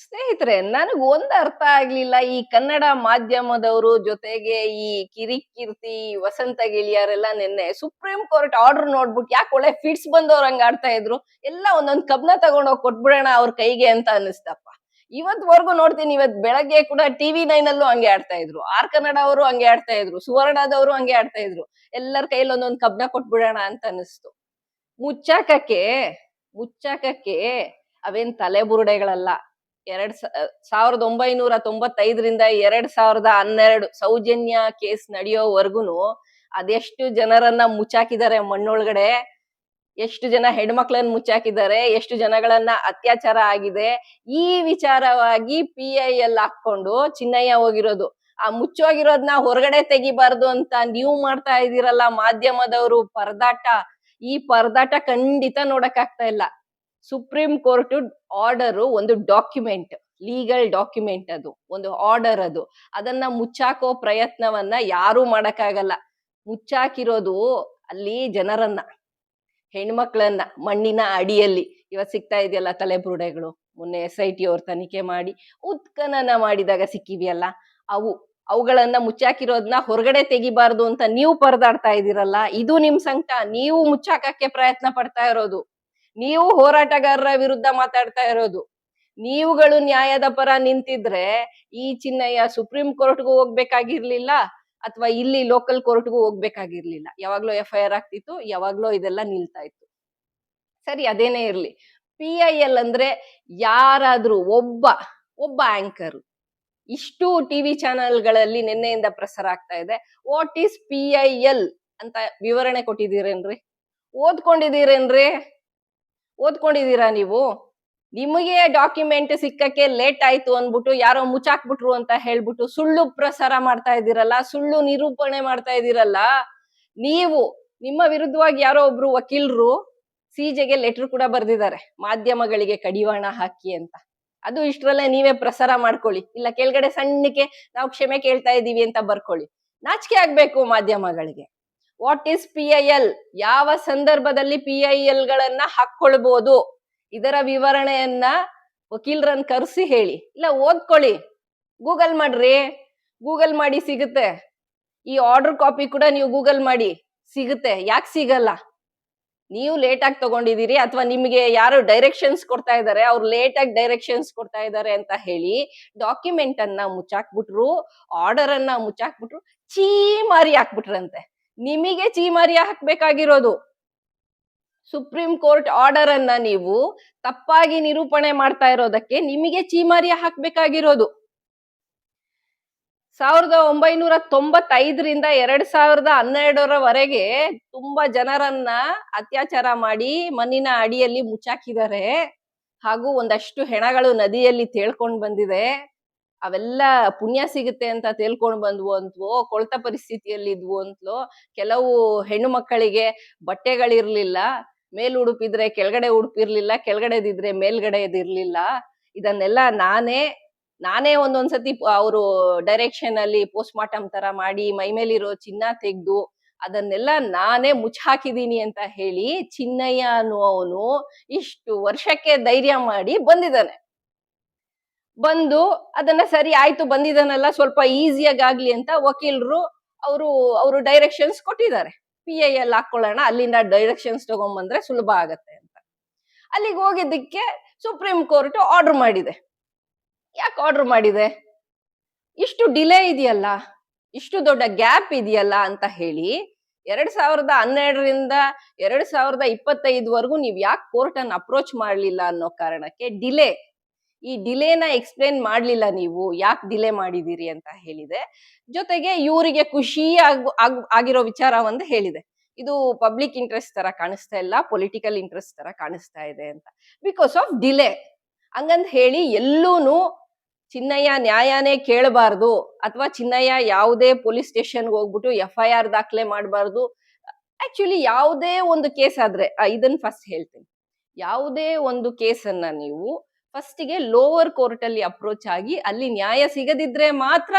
ಸ್ನೇಹಿತರೆ, ನನಗ್ ಒಂದ್ ಅರ್ಥ ಆಗ್ಲಿಲ್ಲ. ಈ ಕನ್ನಡ ಮಾಧ್ಯಮದವರು ಜೊತೆಗೆ ಈ ಕಿರಿಕೀರ್ತಿ ವಸಂತ ಗಿಳಿಯರೆಲ್ಲ ನಿನ್ನೆ ಸುಪ್ರೀಂ ಕೋರ್ಟ್ ಆರ್ಡರ್ ನೋಡ್ಬಿಟ್ಟು ಯಾಕೆ ಒಳ್ಳೆ ಫಿಟ್ಸ್ ಬಂದವ್ರ ಹಂಗ ಆಡ್ತಾ ಇದ್ರು? ಎಲ್ಲ ಒಂದೊಂದ್ ಕಬ್ನ ತಗೊಂಡೋಗಿ ಕೊಟ್ಬಿಡೋಣ ಅವ್ರ ಕೈಗೆ ಅಂತ ಅನಿಸ್ತಪ್ಪ ಇವತ್ವರೆಗೂ ನೋಡ್ತೀನಿ, ಇವತ್ ಬೆಳಗ್ಗೆ ಕೂಡ ಟಿವಿ ನೈನ್ ಅಲ್ಲೂ ಹಂಗೆ ಆಡ್ತಾ ಇದ್ರು. ಆರ್ ಕನ್ನಡ ಅವರು ಹಂಗೆ ಆಡ್ತಾ ಇದ್ರು. ಸುವರ್ಣದವರು ಹಂಗೆ ಆಡ್ತಾ ಇದ್ರು. ಎಲ್ಲರ ಕೈಲಿ ಒಂದೊಂದ್ ಕಬ್ನ ಕೊಟ್ಬಿಡೋಣ ಅಂತ ಅನಿಸ್ತು ಮುಚ್ಚಾಕಕ್ಕೆ ಮುಚ್ಚಾಕಕ್ಕೆ ಅವೇನ್ ತಲೆಬುರುಡೆಗಳಲ್ಲ ಎರಡ್ ಸಾವಿರದ ಒಂಬೈನೂರ ತೊಂಬತ್ತೈದರಿಂದ ಎರಡ್ ಸಾವಿರದ ಹನ್ನೆರಡು ಸೌಜನ್ಯ ಕೇಸ್ ನಡೆಯೋವರೆಗೂ ಅದೆಷ್ಟು ಜನರನ್ನ ಮುಚ್ಚಾಕಿದ್ದಾರೆ ಮಣ್ಣೊಳಗಡೆ, ಎಷ್ಟು ಜನ ಹೆಣ್ಮಕ್ಳನ್ನ ಮುಚ್ಚಾಕಿದ್ದಾರೆ, ಎಷ್ಟು ಜನಗಳನ್ನ ಅತ್ಯಾಚಾರ ಆಗಿದೆ, ಈ ವಿಚಾರವಾಗಿ ಪಿ ಐ ಎಲ್ ಹಾಕೊಂಡು ಚಿನ್ನಯ್ಯ ಹೋಗಿರೋದು. ಆ ಮುಚ್ಚೋಗಿರೋದ್ನ ಹೊರಗಡೆ ತೆಗಿಬಾರ್ದು ಅಂತ ನೀವು ಮಾಡ್ತಾ ಇದ್ದೀರಲ್ಲ ಮಾಧ್ಯಮದವರು ಪರದಾಟ, ಈ ಪರದಾಟ ಖಂಡಿತ ನೋಡಕ್ ಆಗ್ತಾ ಇಲ್ಲ. ಸುಪ್ರೀಂ ಕೋರ್ಟ್ ಆರ್ಡರ್ ಒಂದು ಡಾಕ್ಯುಮೆಂಟ್ ಲೀಗಲ್ ಡಾಕ್ಯುಮೆಂಟ್ ಅದು, ಒಂದು ಆರ್ಡರ್ ಅದು. ಅದನ್ನ ಮುಚ್ಚಾಕೋ ಪ್ರಯತ್ನವನ್ನ ಯಾರೂ ಮಾಡಕ್ಕಾಗಲ್ಲ. ಮುಚ್ಚಾಕಿರೋದು ಅಲ್ಲಿ ಜನರನ್ನ, ಹೆಣ್ಮಕ್ಳನ್ನ, ಮಣ್ಣಿನ ಅಡಿಯಲ್ಲಿ. ಇವತ್ತು ಸಿಗ್ತಾ ಇದೆಯಲ್ಲ ತಲೆಬುರುಡೆಗಳು, ಮೊನ್ನೆ ಎಸ್ ಐ ಟಿ ಅವ್ರು ತನಿಖೆ ಮಾಡಿ, ಉತ್ಖನನ ಮಾಡಿದಾಗ ಸಿಕ್ಕಿವೆಯಲ್ಲ ಅವು, ಅವುಗಳನ್ನ ಮುಚ್ಚಾಕಿರೋದನ್ನ ಹೊರಗಡೆ ತೆಗಿಬಾರ್ದು ಅಂತ ನೀವು ಪರದಾಡ್ತಾ ಇದ್ದೀರಲ್ಲ, ಇದು ನಿಮ್ ಸಂಕಟ. ನೀವು ಮುಚ್ಚಾಕಕ್ಕೆ ಪ್ರಯತ್ನ ಪಡ್ತಾ ಇರೋದು. ನೀವು ಹೋರಾಟಗಾರರ ವಿರುದ್ಧ ಮಾತಾಡ್ತಾ ಇರೋದು. ನೀವುಗಳು ನ್ಯಾಯದ ಪರ ನಿಂತಿದ್ರೆ ಈ ಚಿನ್ನಯ್ಯ ಸುಪ್ರೀಂ ಕೋರ್ಟ್ಗೂ ಹೋಗ್ಬೇಕಾಗಿರ್ಲಿಲ್ಲ ಅಥವಾ ಇಲ್ಲಿ ಲೋಕಲ್ ಕೋರ್ಟ್ಗೂ ಹೋಗ್ಬೇಕಾಗಿರ್ಲಿಲ್ಲ. ಯಾವಾಗ್ಲೂ ಎಫ್ ಐ ಆರ್ ಆಗ್ತಿತ್ತು, ಯಾವಾಗ್ಲೂ ಇದೆಲ್ಲ ನಿಲ್ತಾ ಇತ್ತು. ಸರಿ, ಅದೇನೇ ಇರ್ಲಿ. ಪಿ ಐ ಎಲ್ ಅಂದ್ರೆ ಯಾರಾದ್ರೂ ಒಬ್ಬ ಒಬ್ಬ ಆಂಕರ್. ಇಷ್ಟು ಟಿವಿ ಚಾನೆಲ್ಗಳಲ್ಲಿ ನಿನ್ನೆಯಿಂದ ಪ್ರಸಾರ ಆಗ್ತಾ ಇದೆ. What is P I L ಅಂತ ವಿವರಣೆ ಕೊಟ್ಟಿದ್ದೀರೇನ್ರಿ? ಓದ್ಕೊಂಡಿದ್ದೀರೇನ್ರಿ? ಓದ್ಕೊಂಡಿದ್ದೀರಾ ನೀವು? ನಿಮಗೆ ಡಾಕ್ಯುಮೆಂಟ್ ಸಿಕ್ಕಕ್ಕೆ ಲೇಟ್ ಆಯ್ತು ಅಂದ್ಬಿಟ್ಟು ಯಾರೋ ಮುಚ್ಚಾಕ್ಬಿಟ್ರು ಅಂತ ಹೇಳ್ಬಿಟ್ಟು ಸುಳ್ಳು ಪ್ರಸಾರ ಮಾಡ್ತಾ ಇದ್ದೀರಲ್ಲ, ಸುಳ್ಳು ನಿರೂಪಣೆ ಮಾಡ್ತಾ ಇದ್ದೀರಲ್ಲ, ನೀವು ನಿಮ್ಮ ವಿರುದ್ಧವಾಗಿ ಯಾರೋ ಒಬ್ರು ವಕೀಲರು ಸಿಜೆಗೆ ಲೆಟರ್ ಕೂಡ ಬರ್ದಿದ್ದಾರೆ, ಮಾಧ್ಯಮಗಳಿಗೆ ಕಡಿವಾಣ ಹಾಕಿ ಅಂತ. ಅದು ಇಷ್ಟರಲ್ಲೇ ನೀವೇ ಪ್ರಸಾರ ಮಾಡ್ಕೊಳ್ಳಿ. ಇಲ್ಲ ಕೆಳಗಡೆ ಸಣ್ಣಕ್ಕೆ ನಾವು ಕ್ಷಮೆ ಕೇಳ್ತಾ ಇದೀವಿ ಅಂತ ಬರ್ಕೊಳ್ಳಿ. ನಾಚಿಕೆ ಆಗ್ಬೇಕು ಮಾಧ್ಯಮಗಳಿಗೆ. What is P I L ಯಾವ ಸಂದರ್ಭದಲ್ಲಿ ಪಿ ಐ ಎಲ್ ಗಳನ್ನ ಹಾಕೊಳ್ಬಹುದು ಇದರ ವಿವರಣೆಯನ್ನ ವಕೀಲರನ್ನ ಕರೆಸಿ ಹೇಳಿ. ಇಲ್ಲ, ಓದ್ಕೊಳ್ಳಿ. ಗೂಗಲ್ ಮಾಡ್ರಿ. ಗೂಗಲ್ ಮಾಡಿ ಸಿಗುತ್ತೆ. ಈ ಆರ್ಡರ್ ಕಾಪಿ ಕೂಡ ನೀವು ಗೂಗಲ್ ಮಾಡಿ ಸಿಗುತ್ತೆ. ಯಾಕೆ ಸಿಗಲ್ಲ? ನೀವು ಲೇಟ್ ಆಗಿ ತಗೊಂಡಿದ್ದೀರಿ ಅಥವಾ ನಿಮಗೆ ಯಾರು ಡೈರೆಕ್ಷನ್ಸ್ ಕೊಡ್ತಾ ಇದ್ದಾರೆ, ಅವ್ರು ಲೇಟ್ ಆಗಿ ಡೈರೆಕ್ಷನ್ಸ್ ಕೊಡ್ತಾ ಇದ್ದಾರೆ ಅಂತ ಹೇಳಿ ಡಾಕ್ಯುಮೆಂಟ್ ಅನ್ನ ಮುಚ್ಚಾಕ್ಬಿಟ್ರು ಆರ್ಡರ್ ಅನ್ನ ಮುಚ್ಚಾಕ್ಬಿಟ್ರು ಚೀಮಾರಿ ಹಾಕ್ಬಿಟ್ರಂತೆ. ನಿಮಗೆ ಚೀಮಾರಿಯ ಹಾಕ್ಬೇಕಾಗಿರೋದು. ಸುಪ್ರೀಂ ಕೋರ್ಟ್ ಆರ್ಡರ್ ಅನ್ನ ನೀವು ತಪ್ಪಾಗಿ ನಿರೂಪಣೆ ಮಾಡ್ತಾ ಇರೋದಕ್ಕೆ ನಿಮಗೆ ಚೀಮಾರಿಯ ಹಾಕ್ಬೇಕಾಗಿರೋದು. ಸಾವಿರದ ಒಂಬೈನೂರ ತೊಂಬತ್ತೈದರಿಂದ ಎರಡ್ ಸಾವಿರದ ಹನ್ನೆರಡರವರೆಗೆ ತುಂಬಾ ಜನರನ್ನ ಅತ್ಯಾಚಾರ ಮಾಡಿ ಮಣ್ಣಿನ ಅಡಿಯಲ್ಲಿ ಮುಚ್ಚಾಕಿದ್ದಾರೆ. ಹಾಗೂ ಒಂದಷ್ಟು ಹೆಣಗಳು ನದಿಯಲ್ಲಿ ತೇಳ್ಕೊಂಡು ಬಂದಿದೆ. ಅವೆಲ್ಲ ಪುಣ್ಯ ಸಿಗುತ್ತೆ ಅಂತ ತಿಳ್ಕೊಂಡ್ ಬಂದ್ವು ಅಂತವೋ, ಕೊಳ್ತ ಪರಿಸ್ಥಿತಿಯಲ್ಲಿ ಇದ್ವು ಅಂತಲೋ, ಕೆಲವು ಹೆಣ್ಣು ಮಕ್ಕಳಿಗೆ ಬಟ್ಟೆಗಳಿರ್ಲಿಲ್ಲ, ಮೇಲ್ ಉಡುಪಿದ್ರೆ ಕೆಳಗಡೆ ಉಡುಪಿರ್ಲಿಲ್ಲ, ಕೆಳಗಡೆದಿದ್ರೆ ಮೇಲ್ಗಡೆದಿರ್ಲಿಲ್ಲ. ಇದನ್ನೆಲ್ಲ ನಾನೇ ನಾನೇ ಒಂದೊಂದ್ಸತಿ ಅವರು ಡೈರೆಕ್ಷನ್ ಅಲ್ಲಿ ಪೋಸ್ಟ್ ಮಾರ್ಟಮ್ ತರ ಮಾಡಿ ಮೈ ಮೇಲಿರೋ ಚಿನ್ನ ತೆಗ್ದು ಅದನ್ನೆಲ್ಲ ನಾನೇ ಮುಚ್ಚಾಕಿದೀನಿ ಅಂತ ಹೇಳಿ ಚಿನ್ನಯ್ಯ ಅನ್ನುವವನು ಇಷ್ಟು ವರ್ಷಕ್ಕೆ ಧೈರ್ಯ ಮಾಡಿ ಬಂದಿದ್ದಾನೆ. ಬಂದು ಅದನ್ನ ಸರಿ ಆಯ್ತು ಬಂದಿದ್ದಾನಲ್ಲ ಸ್ವಲ್ಪ ಈಸಿಯಾಗಿ ಆಗ್ಲಿ ಅಂತ ವಕೀಲರು ಅವರು ಅವರು ಡೈರೆಕ್ಷನ್ಸ್ ಕೊಟ್ಟಿದ್ದಾರೆ. ಪಿ ಐ ಎಲ್ ಹಾಕೊಳ್ಳೋಣ ಅಲ್ಲಿಂದ ಡೈರೆಕ್ಷನ್ಸ್ ತಗೊಂಡ್ಬಂದ್ರೆ ಸುಲಭ ಆಗತ್ತೆ ಅಂತ. ಅಲ್ಲಿಗೆ ಹೋಗಿದ್ದಕ್ಕೆ ಸುಪ್ರೀಂ ಕೋರ್ಟ್ ಆರ್ಡರ್ ಮಾಡಿದೆ. ಯಾಕೆ ಆರ್ಡರ್ ಮಾಡಿದೆ? ಇಷ್ಟು ಡಿಲೇ ಇದೆಯಲ್ಲ, ಇಷ್ಟು ದೊಡ್ಡ ಗ್ಯಾಪ್ ಇದೆಯಲ್ಲ ಅಂತ ಹೇಳಿ ಎರಡ್ ಸಾವಿರದ ಹನ್ನೆರಡರಿಂದ ಎರಡ್ ಸಾವಿರದ ಇಪ್ಪತ್ತೈದವರೆಗೂ ನೀವು ಯಾಕೆ ಕೋರ್ಟ್ ಅನ್ನು ಅಪ್ರೋಚ್ ಮಾಡಲಿಲ್ಲ ಅನ್ನೋ ಕಾರಣಕ್ಕೆ ಡಿಲೇ ಈ ಡಿಲೇನ ಎಕ್ಸ್ಪ್ಲೇನ್ ಮಾಡ್ಲಿಲ್ಲ ನೀವು, ಯಾಕೆ ಡಿಲೇ ಮಾಡಿದಿರಿ ಅಂತ ಹೇಳಿದೆ. ಜೊತೆಗೆ ಇವರಿಗೆ ಖುಷಿ ಆಗ್, ಆಗ್- ಆಗಿರೋ ವಿಚಾರ ಒಂದು ಹೇಳಿದೆ. ಇದು ಪಬ್ಲಿಕ್ ಇಂಟ್ರೆಸ್ಟ್ ತರ ಕಾಣಿಸ್ತಾ ಇಲ್ಲ ಪೊಲಿಟಿಕಲ್ ಇಂಟ್ರೆಸ್ಟ್ ತರ ಕಾಣಿಸ್ತಾ ಇದೆ ಅಂತ. ಬಿಕಾಸ್ ಆಫ್ ಡಿಲೇ ಹಂಗಂತ ಹೇಳಿ ಎಲ್ಲೂನು ಚಿನ್ನಯ್ಯ ನ್ಯಾಯನೇ ಕೇಳಬಾರ್ದು ಅಥವಾ ಚಿನ್ನಯ್ಯ ಯಾವುದೇ ಪೊಲೀಸ್ ಸ್ಟೇಷನ್ಗೆ ಹೋಗ್ಬಿಟ್ಟು ಎಫ್ ಐ ಆರ್ ದಾಖಲೆ ಮಾಡಬಾರ್ದು. ಆಕ್ಚುಲಿ ಯಾವುದೇ ಒಂದು ಕೇಸ್ ಆದ್ರೆ ಇದನ್ನ ಫಸ್ಟ್ ಹೇಳ್ತೀನಿ. ಯಾವುದೇ ಒಂದು ಕೇಸನ್ನ ನೀವು ಫಸ್ಟಿಗೆ ಲೋವರ್ ಕೋರ್ಟ್ ಅಲ್ಲಿ ಅಪ್ರೋಚ್ ಆಗಿ ಅಲ್ಲಿ ನ್ಯಾಯ ಸಿಗದಿದ್ರೆ ಮಾತ್ರ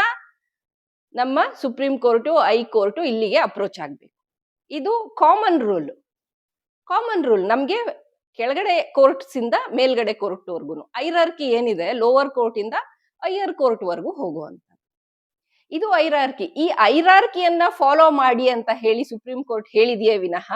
ನಮ್ಮ ಸುಪ್ರೀಂ ಕೋರ್ಟು ಹೈ ಕೋರ್ಟು ಇಲ್ಲಿಗೆ ಅಪ್ರೋಚ್ ಆಗಬೇಕು. ಇದು ಕಾಮನ್ ರೂಲ್ ಕಾಮನ್ ರೂಲ್ ನಮಗೆ ಕೆಳಗಡೆ ಕೋರ್ಟ್ಸ್ ಇಂದ ಮೇಲ್ಗಡೆ ಕೋರ್ಟ್ ಐರರ್ಕಿ ಏನಿದೆ? ಲೋವರ್ ಕೋರ್ಟ್ ಇಂದ ಹೈಯರ್ ಕೋರ್ಟ್ ವರ್ಗೂ ಹೋಗುವಂತ. ಇದು ಐರಾರ್ಕಿ ಈ ಐರಾರ್ಕಿಯನ್ನ ಫಾಲೋ ಮಾಡಿ ಅಂತ ಹೇಳಿ ಸುಪ್ರೀಂ ಕೋರ್ಟ್ ಹೇಳಿದೆಯೇ ವಿನಃ,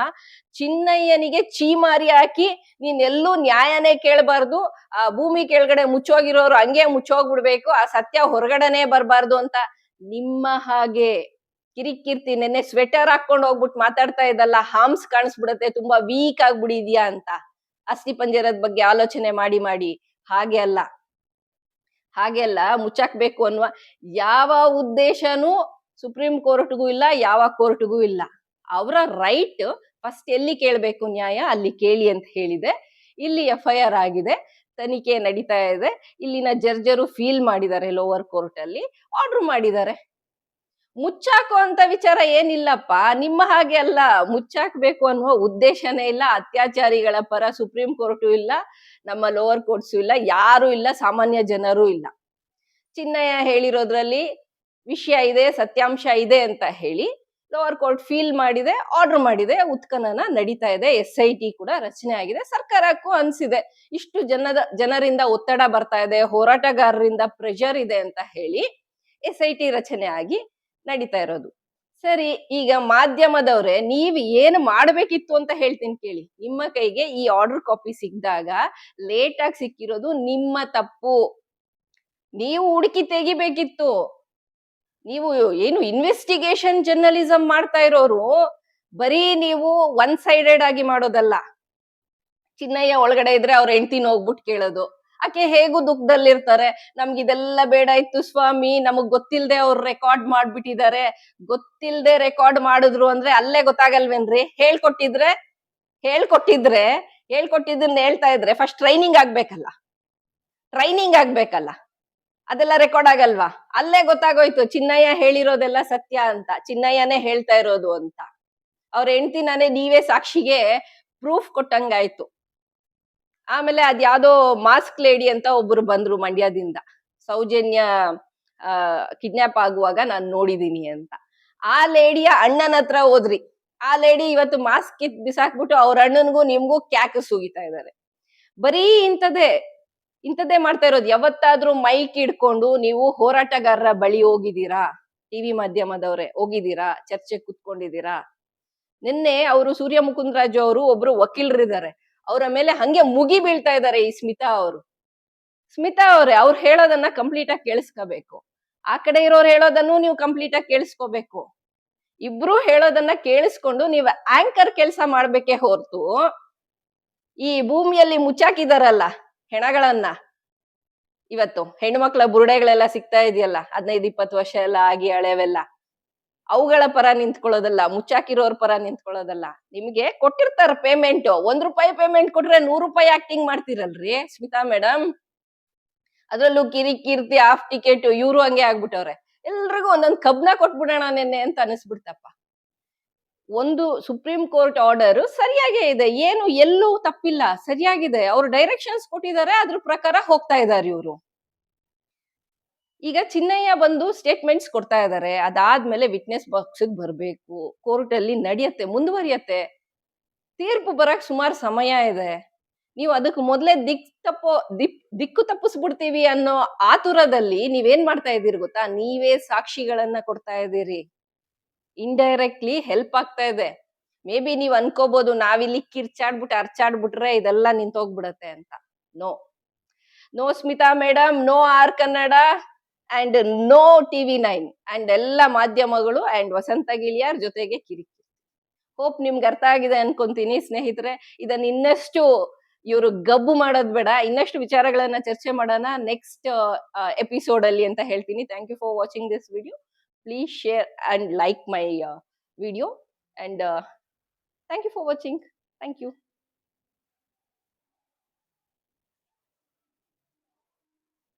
ಚಿನ್ನಯ್ಯನಿಗೆ ಚೀಮಾರಿ ಹಾಕಿ ನೀನ್ ಎಲ್ಲೂ ನ್ಯಾಯನೇ ಕೇಳಬಾರ್ದು, ಆ ಭೂಮಿ ಕೆಳಗಡೆ ಮುಚ್ಚೋಗಿರೋರು ಹಂಗೆ ಮುಚ್ಚೋಗ್ಬಿಡ್ಬೇಕು, ಆ ಸತ್ಯ ಹೊರಗಡೆನೆ ಬರಬಾರ್ದು ಅಂತ ನಿಮ್ಮ ಹಾಗೆ ಕಿರಿಕಿರ್ತಿ ನೆನ್ನೆ ಸ್ವೆಟರ್ ಹಾಕೊಂಡ್ ಹೋಗ್ಬಿಟ್ಟು ಮಾತಾಡ್ತಾ ಇದ್ದಲ್ಲ ಹಾಮ್ಸ್ ಕಾಣಿಸ್ಬಿಡತ್ತೆ, ತುಂಬಾ ವೀಕ್ ಆಗ್ಬಿಡಿದ್ಯಾ ಅಂತ. ಅಸ್ಥಿ ಪಂಜರದ ಬಗ್ಗೆ ಆಲೋಚನೆ ಮಾಡಿ ಮಾಡಿ. ಹಾಗೆ ಅಲ್ಲ. ಹಾಗೆ ಅಲ್ಲ, ಮುಚ್ಚಾಕ್ಬೇಕು ಅನ್ನುವ ಯಾವ ಉದ್ದೇಶನೂ ಸುಪ್ರೀಂ ಕೋರ್ಟ್ಗೂ ಇಲ್ಲ, ಯಾವ ಕೋರ್ಟ್ಗೂ ಇಲ್ಲ. ಅವರ ರೈಟ್ ಫಸ್ಟ್ ಎಲ್ಲಿ ಕೇಳಬೇಕು ನ್ಯಾಯ? ಅಲ್ಲಿ ಕೇಳಿ ಅಂತ ಹೇಳಿದೆ. ಇಲ್ಲಿ ಎಫ್ ಐ ಆರ್ ಆಗಿದೆ, ತನಿಖೆ ನಡೀತಾ ಇದೆ. ಇಲ್ಲಿನ ಜರ್ಜರು ಫೀಲ್ ಮಾಡಿದ್ದಾರೆ ಲೋವರ್ ಕೋರ್ಟ್ ಅಲ್ಲಿ ಆರ್ಡರ್ ಮಾಡಿದ್ದಾರೆ. ಮುಚ್ಚಾಕೋ ಅಂತ ವಿಚಾರ ಏನಿಲ್ಲಪ್ಪ. ನಿಮ್ಮ ಹಾಗೆ ಅಲ್ಲ, ಮುಚ್ಚಾಕ್ಬೇಕು ಅನ್ನುವ ಉದ್ದೇಶನೇ ಇಲ್ಲ, ಅತ್ಯಾಚಾರಿಗಳ ಪರ ಸುಪ್ರೀಂ ಕೋರ್ಟು ಇಲ್ಲ, ನಮ್ಮ ಲೋವರ್ ಕೋರ್ಟ್ಸು ಇಲ್ಲ, ಯಾರು ಇಲ್ಲ, ಸಾಮಾನ್ಯ ಜನರು ಇಲ್ಲ. ಚಿನ್ನಯ್ಯ ಹೇಳಿರೋದ್ರಲ್ಲಿ ವಿಷಯ ಇದೆ, ಸತ್ಯಾಂಶ ಇದೆ ಅಂತ ಹೇಳಿ ಲೋವರ್ ಕೋರ್ಟ್ ಫೀಲ್ ಮಾಡಿದೆ ಆರ್ಡರ್ ಮಾಡಿದೆ, ಉತ್ಖನನ ನಡೀತಾ ಇದೆ ಎಸ್ ಐ ಟಿ ಕೂಡ ರಚನೆ ಆಗಿದೆ, ಸರ್ಕಾರಕ್ಕೂ ಅನ್ಸಿದೆ. ಇಷ್ಟು ಜನದ, ಜನರಿಂದ ಒತ್ತಡ ಬರ್ತಾ ಇದೆ, ಹೋರಾಟಗಾರರಿಂದ ಪ್ರೆಷರ್ ಇದೆ ಅಂತ ಹೇಳಿ ಎಸ್ ಐ ಟಿ ರಚನೆ ಆಗಿ ನಡೀತಾ ಇರೋದು. ಸರಿ, ಈಗ ಮಾಧ್ಯಮದವ್ರೆ, ನೀವು ಏನು ಮಾಡ್ಬೇಕಿತ್ತು ಅಂತ ಹೇಳ್ತೀನಿ ಕೇಳಿ. ನಿಮ್ಮ ಕೈಗೆ ಈ ಆರ್ಡರ್ ಕಾಪಿ ಸಿಕ್ಕಿದಾಗ ಲೇಟ್ ಆಗಿ ಸಿಕ್ಕಿರೋದು ನಿಮ್ಮ ತಪ್ಪು. ನೀವು ಹುಡುಕಿ ತೆಗಿಬೇಕಿತ್ತು. ನೀವು ಏನು ಇನ್ವೆಸ್ಟಿಗೇಷನ್ ಜರ್ನಲಿಸಂ ಮಾಡ್ತಾ ಇರೋರು? ಬರೀ ನೀವು ಒನ್ ಸೈಡೆಡ್ ಆಗಿ ಮಾಡೋದಲ್ಲ. ಚಿನ್ನಯ್ಯ ಒಳಗಡೆ ಇದ್ರೆ ಅವ್ರ ಹೆಂಡತಿನ ಹೋಗ್ಬಿಟ್ಟು ಕೇಳೋದು. ಆಕೆ ಹೇಗೂ ದುಃಖದಲ್ಲಿರ್ತಾರೆ. ನಮ್ಗೆ ಇದೆಲ್ಲ ಬೇಡ ಇತ್ತು ಸ್ವಾಮಿ, ನಮಗ್ ಗೊತ್ತಿಲ್ದೆ ಅವ್ರು ರೆಕಾರ್ಡ್ ಮಾಡ್ಬಿಟ್ಟಿದ್ದಾರೆ. ಗೊತ್ತಿಲ್ದೆ ರೆಕಾರ್ಡ್ ಮಾಡಿದ್ರು ಅಂದ್ರೆ ಅಲ್ಲೇ ಗೊತ್ತಾಗಲ್ವೇನ್ರಿ? ಹೇಳ್ಕೊಟ್ಟಿದ್ರೆ ಹೇಳ್ಕೊಟ್ಟಿದ್ರೆ, ಹೇಳ್ಕೊಟ್ಟಿದ್ದನ್ನ ಹೇಳ್ತಾ ಇದ್ರೆ ಫಸ್ಟ್ ಟ್ರೈನಿಂಗ್ ಆಗ್ಬೇಕಲ್ಲ. ಟ್ರೈನಿಂಗ್ ಆಗ್ಬೇಕಲ್ಲ. ಅದೆಲ್ಲ ರೆಕಾರ್ಡ್ ಆಗಲ್ವಾ? ಅಲ್ಲೇ ಗೊತ್ತಾಗೋಯ್ತು, ಚಿನ್ನಯ್ಯ ಹೇಳಿರೋದೆಲ್ಲ ಸತ್ಯ ಅಂತ, ಚಿನ್ನಯ್ಯನೇ ಹೇಳ್ತಾ ಇರೋದು ಅಂತ. ಅವ್ರ ಹೆಂಡ್ತಿನೇ ನೀವೇ ಸಾಕ್ಷಿಗೆ ಪ್ರೂಫ್ ಕೊಟ್ಟಂಗಾಯ್ತು. ಆಮೇಲೆ ಅದ್ಯಾವ್ದೋ ಮಾಸ್ಕ್ ಲೇಡಿ ಅಂತ ಒಬ್ರು ಬಂದ್ರು ಮಂಡ್ಯದಿಂದ. ಸೌಜನ್ಯ ಕಿಡ್ನಾಪ್ ಆಗುವಾಗ ನಾನು ನೋಡಿದೀನಿ ಅಂತ. ಆ ಲೇಡಿಯ ಅಣ್ಣನ ಹತ್ರ ಹೋದ್ರಿ. ಆ ಲೇಡಿ ಇವತ್ತು ಮಾಸ್ಕ್ ಕಿತ್ ಬಿಸಾಕ್ಬಿಟ್ಟು ಅವ್ರ ಅಣ್ಣನ್ಗೂ ನಿಮ್ಗೂ ಕ್ಯಾಕ್ ಸುಗಿತಾ ಇದ್ದಾರೆ ಬರೀ ಇಂಥದ್ದೇ ಇಂಥದ್ದೇ ಮಾಡ್ತಾ ಇರೋದು. ಯಾವತ್ತಾದ್ರೂ ಮೈಕ್ ಇಡ್ಕೊಂಡು ನೀವು ಹೋರಾಟಗಾರರ ಬಳಿ ಹೋಗಿದ್ದೀರಾ? ಟಿವಿ ಮಾಧ್ಯಮದವ್ರೆ, ಹೋಗಿದ್ದೀರಾ? ಚರ್ಚೆ ಕುತ್ಕೊಂಡಿದ್ದೀರಾ? ನಿನ್ನೆ ಅವರು ಸೂರ್ಯ ಮುಕುಂದರಾಜು ಅವರು ಒಬ್ರು ವಕೀಲರಿದ್ದಾರೆ ಅವರ ಮೇಲೆ ಹಂಗೆ ಮುಗಿ ಬೀಳ್ತಾ ಇದ್ದಾರೆ ಈ ಸ್ಮಿತಾ ಅವರು. ಸ್ಮಿತಾ ಅವರೇ, ಅವ್ರು ಹೇಳೋದನ್ನ ಕಂಪ್ಲೀಟ್ ಆಗಿ ಕೇಳಿಸ್ಕೋಬೇಕು. ಆ ಕಡೆ ಇರೋರು ಹೇಳೋದನ್ನು ನೀವು ಕಂಪ್ಲೀಟ್ ಆಗಿ ಕೇಳಿಸ್ಕೋಬೇಕು. ಇಬ್ರು ಹೇಳೋದನ್ನ ಕೇಳಿಸ್ಕೊಂಡು ನೀವು ಆಂಕರ್ ಕೆಲಸ ಮಾಡ್ಬೇಕೇ ಹೊರತು, ಈ ಭೂಮಿಯಲ್ಲಿ ಮುಚ್ಚಾಕಿದಾರಲ್ಲ ಹೆಣಗಳನ್ನ. ಇವತ್ತು ಹೆಣ್ಮಕ್ಳ ಬುರುಡೆಗಳೆಲ್ಲ ಸಿಗ್ತಾ ಇದೆಯಲ್ಲ, ಹದಿನೈದು, ಇಪ್ಪತ್ತು ವರ್ಷ ಎಲ್ಲ ಆಗಿ ಹಳೆವೆಲ್ಲ ಅವುಗಳ ಪರ ನಿಂತ್ಕೊಳ್ಳೋದಲ್ಲ, ಮುಚ್ಚಾಕಿರೋರ್ ಪರ ನಿಂತ್ಕೊಳ್ಳೋದಲ್ಲ. ನಿಮ್ಗೆ ಕೊಟ್ಟಿರ್ತಾರ ಪೇಮೆಂಟ್ ಒಂದ್ ರೂಪಾಯಿ ಪೇಮೆಂಟ್ ಕೊಟ್ರೆ ನೂರು ರೂಪಾಯಿ ಆಕ್ಟಿಂಗ್ ಮಾಡ್ತಿರಲ್ರಿ, ಸ್ಮಿತಾ ಮೇಡಮ್ ಅದ್ರಲ್ಲೂ ಕಿರಿ ಕೀರ್ತಿ ಆಫ್ ಟಿಕೆಟ್ ಇವ್ರು ಹಂಗೆ ಆಗ್ಬಿಟ್ಟವ್ರೆ. ಎಲ್ರಿಗೂ ಒಂದೊಂದ್ ಕಬ್ನ ಕೊಟ್ಬಿಡೋಣ ನಿನ್ನೆ ಅಂತ ಅನಿಸ್ಬಿಡ್ತಪ್ಪ. ಒಂದು ಸುಪ್ರೀಂ ಕೋರ್ಟ್ ಆರ್ಡರ್ ಸರಿಯಾಗೇ ಇದೆ. ಏನು ಎಲ್ಲೂ ತಪ್ಪಿಲ್ಲ. ಸರಿಯಾಗಿದೆ. ಅವ್ರು ಡೈರೆಕ್ಷನ್ಸ್ ಕೊಟ್ಟಿದ್ದಾರೆ, ಅದ್ರ ಪ್ರಕಾರ ಹೋಗ್ತಾ ಇದ್ದಾರೆ ಇವರು. ಈಗ ಚಿನ್ನಯ್ಯ ಬಂದು ಸ್ಟೇಟ್ಮೆಂಟ್ಸ್ ಕೊಡ್ತಾ ಇದ್ದಾರೆ ಅದಾದ್ಮೇಲೆ ವಿಟ್ನೆಸ್ ಬಾಕ್ಸ್ ಬರಬೇಕು. ಕೋರ್ಟ್ ಅಲ್ಲಿ ನಡೆಯತ್ತೆ, ಮುಂದುವರಿಯತ್ತೆ. ತೀರ್ಪು ಬರಕ್ ಸುಮಾರು ಸಮಯ ಇದೆ. ನೀವು ಅದಕ್ಕೆ ಮೊದಲೇ ದಿಕ್ ತಪ್ಪೋ ದಿಕ್ ದಿಕ್ಕು ತಪ್ಪಿಸ್ಬಿಡ್ತೀವಿ ಅನ್ನೋ ಆತುರದಲ್ಲಿ ನೀವೇನ್ ಮಾಡ್ತಾ ಇದ್ದೀರಿ ಗೊತ್ತಾ? ನೀವೇ ಸಾಕ್ಷಿಗಳನ್ನ ಕೊಡ್ತಾ ಇದ್ದೀರಿ. ಇಂಡೈರೆಕ್ಟ್ಲಿ ಹೆಲ್ಪ್ ಆಗ್ತಾ ಇದೆ. ಮೇ ಬಿ ನೀವು ಅನ್ಕೋಬಹುದು ನಾವಿಲ್ಲಿ ಕಿರ್ಚಾಡ್ಬಿಟ್ಟು ಅರ್ಚಾಡ್ಬಿಟ್ರೆ ಇದೆಲ್ಲ ನಿಂತೋಗ್ಬಿಡತ್ತೆ ಅಂತ. No no Smita madam no R Kannada and no TV nine and ಎಲ್ಲ ಮಾಧ್ಯಮಗಳು ಅಂಡ್ ವಸಂತ ಗಿಳಿಯಾರ್ ಜೊತೆಗೆ ಕಿರಿಕಿ ಹೋಪ್ ನಿಮ್ಗೆ ಅರ್ಥ ಆಗಿದೆ ಅನ್ಕೊಂತೀನಿ ಸ್ನೇಹಿತರೆ. ಇದನ್ನ ಇನ್ನಷ್ಟು ಇವರು ಗಬ್ಬು ಮಾಡೋದ್ ಬೇಡ. ಇನ್ನಷ್ಟು ವಿಚಾರಗಳನ್ನ ಚರ್ಚೆ ಮಾಡೋಣ ನೆಕ್ಸ್ಟ್ ಎಪಿಸೋಡ್ ಅಲ್ಲಿ ಅಂತ ಹೇಳ್ತೀನಿ. Thank you for watching this video please share and like my video and thank you for watching thank you